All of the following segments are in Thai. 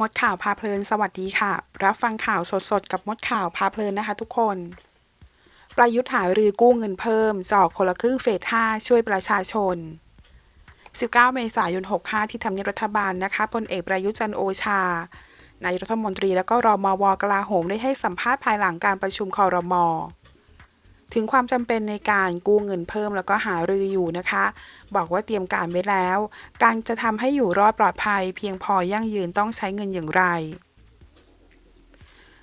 มดข่าวพาเพลินสวัสดีค่ะ รับฟังข่าวสดๆ กับมดข่าวพาเพลินนะคะทุกคน ประยุทธ์หารือกู้เงินเพิ่มจอกคนละครึ่งเฟส 5 ช่วยประชาชน 19 เมษายน 65 ที่ทำเนียบรัฐบาลนะคะพลเอกประยุทธ์จันโอชานายรัฐมนตรีแล้วก็รมวกลาโหมได้ให้สัมภาษณ์ภายหลังการประชุมคอรมอ ถึงความจำเป็นในการกู้เงินเพิ่มแล้วก็หารืออยู่นะคะ บอกว่าเตรียมการไว้แล้ว การจะทำให้อยู่รอดปลอดภัย เพียงพอยั่งยืนต้องใช้เงินอย่างไร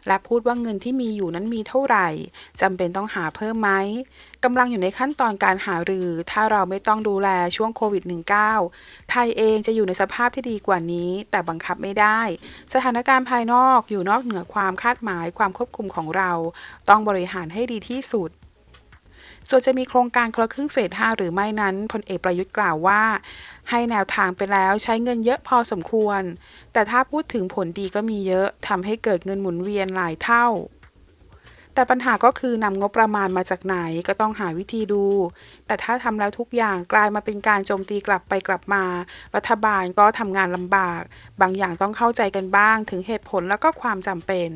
และพูดว่าเงินที่มีอยู่นั้นมีเท่าไหร่จำเป็นต้องหาเพิ่มไหมกำลังอยู่ในขั้นตอนการหารือ ถ้าเราไม่ต้องดูแลช่วงโควิด -19 ไทยเองจะอยู่ในสภาพที่ดีกว่านี้ แต่บังคับไม่ได้ สถานการณ์ภายนอกอยู่นอกเหนือความคาดหมายความควบคุมของเรา ต้องบริหารให้ดีที่สุด ส่วนจะมีโครงการคนละครึ่งเฟส 5 หรือไม่นั้นพลเอกประยุทธ์กล่าวว่า ให้แนวทางไปแล้วใช้เงินเยอะพอสมควร แต่ถ้าพูดถึงผลดีก็มีเยอะทำให้เกิดเงินหมุนเวียนหลายเท่าแต่ปัญหาก็คือนำงบประมาณมาจากไหนก็ต้องหาวิธีดู แต่ถ้าทำแล้วทุกอย่างกลายมาเป็นการโจมตีกลับไปกลับมา รัฐบาลก็ทำงานลำบาก บางอย่างต้องเข้าใจกันบ้างถึงเหตุผลแล้วก็ความจำเป็น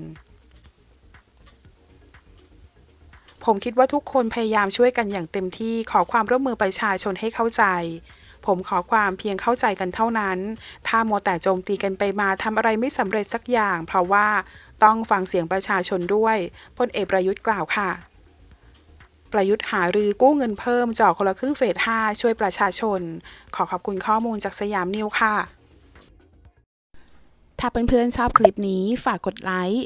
ผมคิดว่าทุกคนพยายามช่วยกันอย่างเต็มที่ขอความร่วมมือประชาชนให้เข้าใจ ผมขอความเพียงเข้าใจกันเท่านั้น ถ้ามัวแต่โจมตีกันไปมาทำอะไรไม่สำเร็จสักอย่าง เพราะว่าต้องฟังเสียงประชาชนด้วยพลเอกประยุทธ์กล่าวค่ะ ประยุทธ์หารือกู้เงินเพิ่มจ่อคนละครึ่งเฟส 5 ช่วยประชาชน ขอขอบคุณข้อมูลจากสยามนิวค่ะ ถ้าเพื่อนๆชอบคลิปนี้ฝากกดไลค์